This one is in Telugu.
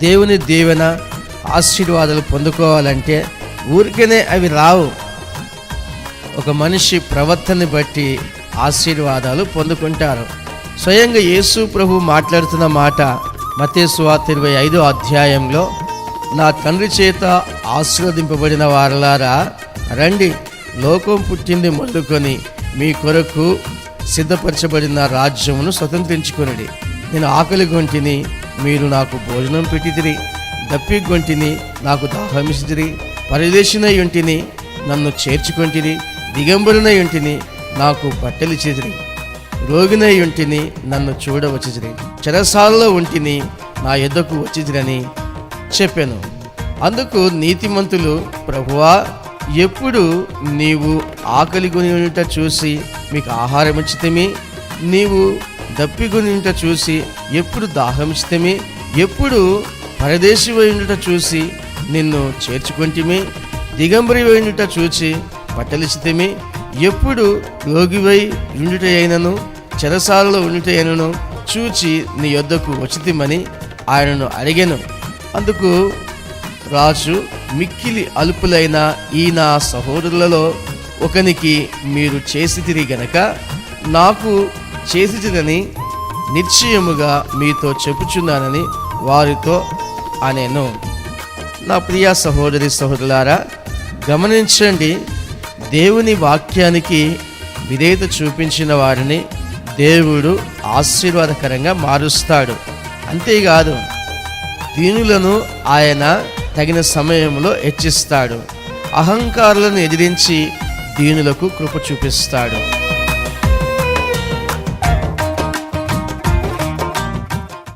దేవుని దీవెన ఆశీర్వాదాలు పొందుకోవాలంటే ఊరికనే అవి రావు. ఒక మనిషి ప్రవర్తనని బట్టి ఆశీర్వాదాలు పొందుకుంటారు. స్వయంగా యేసు ప్రభు మాట్లాడుతున్న మాట మతేసు ఇరవై ఐదో అధ్యాయంలో నా తండ్రి చేత ఆశీర్వదింపబడిన వారలారా రండి లోకం పుట్టింది మొదలుకొని మీ కొరకు సిద్ధపరచబడిన రాజ్యమును స్వతంత్రించుకొనిడి. నేను ఆకలి గొంటిని మీరు నాకు భోజనం పెట్టిదిరి దప్పి గొంటిని నాకు దాహమిసిదిరి పరిదేశిన ఇంటిని నన్ను చేర్చుకొంటిరి దిగంబరునై ఇంటిని నాకు బట్టలిచ్చిదిరి రోగినై ఉంటిని నన్ను చూడవచ్చిదిరి చెరసాలలో ఉంటిని నా ఎద్దకు వచ్చిదిరని చెప్పాను. అందుకు నీతిమంతులు ప్రభువా ఎప్పుడు నీవు ఆకలి ఉంట చూసి మీకు ఆహారం ఇచ్చితేమి నీవు దప్పిగొనిట చూసి ఎప్పుడు దాహమిస్తమే ఎప్పుడు పరదేశి ఉండుట చూసి నిన్ను చేర్చుకుంటమే దిగంబరి ఉండుట చూచి పట్టలిస్తమే ఎప్పుడు రోగివై ఉండుట అయినను చెరసాలలో ఉండుట అయినను చూచి నీ యొద్దకు వచ్చితిమని ఆయనను అడిగాను. అందుకు రాజు మిక్కిలి అలుపులైన ఈ నా సహోదరులలో ఒకనికి మీరు చేసి తిరిగి గనక నాకు చేసిదని నిశ్చయముగా మీతో చెప్పుచున్నానని వారితో అనేను. నా ప్రియ సహోదరి సహోదరులారా గమనించండి దేవుని వాక్యానికి విధేయత చూపించిన వారిని దేవుడు ఆశీర్వాదకరంగా మారుస్తాడు. అంతేకాదు దీనులను ఆయన తగిన సమయంలో హెచ్చిస్తాడు. అహంకారులను ఎదిరించి దీనులకు కృప చూపిస్తాడు.